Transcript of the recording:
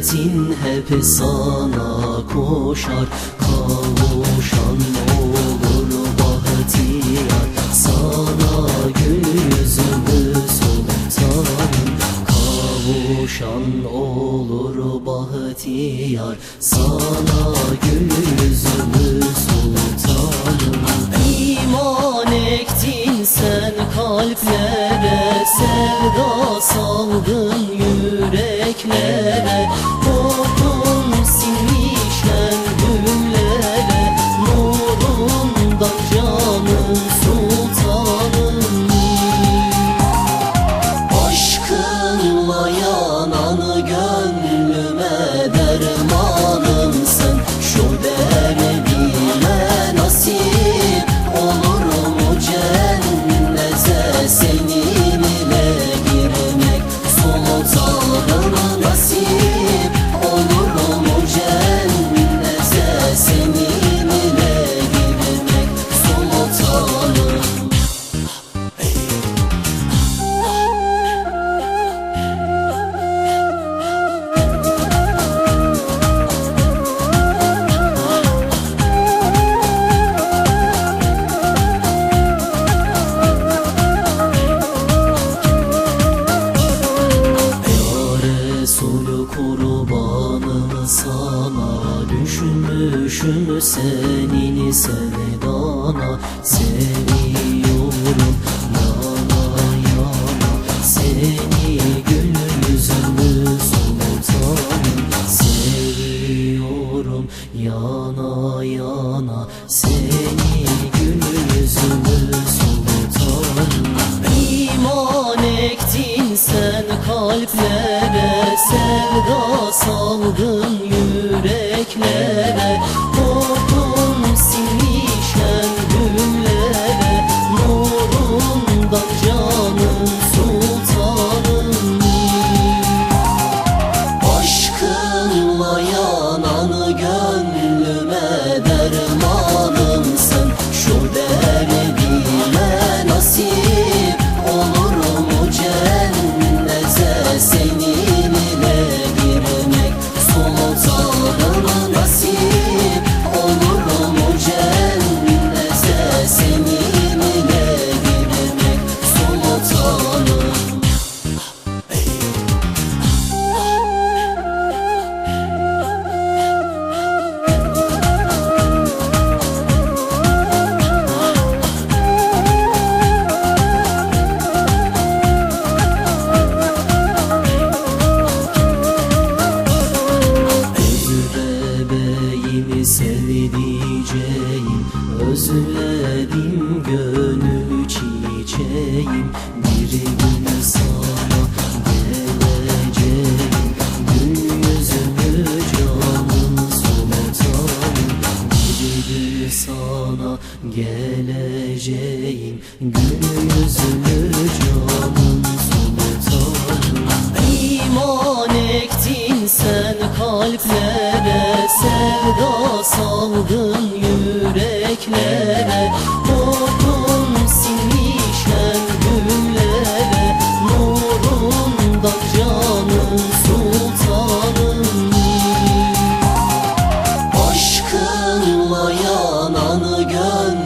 ümmetin hep sana koşar Kavuşan olur bahtiyar. Sana gül yüzümü sultanım Kavuşan olur bahtiyar. Sana gül yüzümü sultanım İman ektin sen kalplere Sevda saldın yüreklere Resulü kurbanım sana Düşmüşüm senin sevdana. Seviyorum yana yana Seni gül yüzlü sultanım Seviyorum yana yana Seni gül yüzlü sultanım İman ektin sen kalplere Sevda çiçeğim Bir gün sana geleceğim Gül yüzümü canım sultanım Bir gün sana geleceğim. Gül yüzümü canım sultanım İman ektin sen kalplere Sevda saldın yüreklere ağlayan anı gönlüm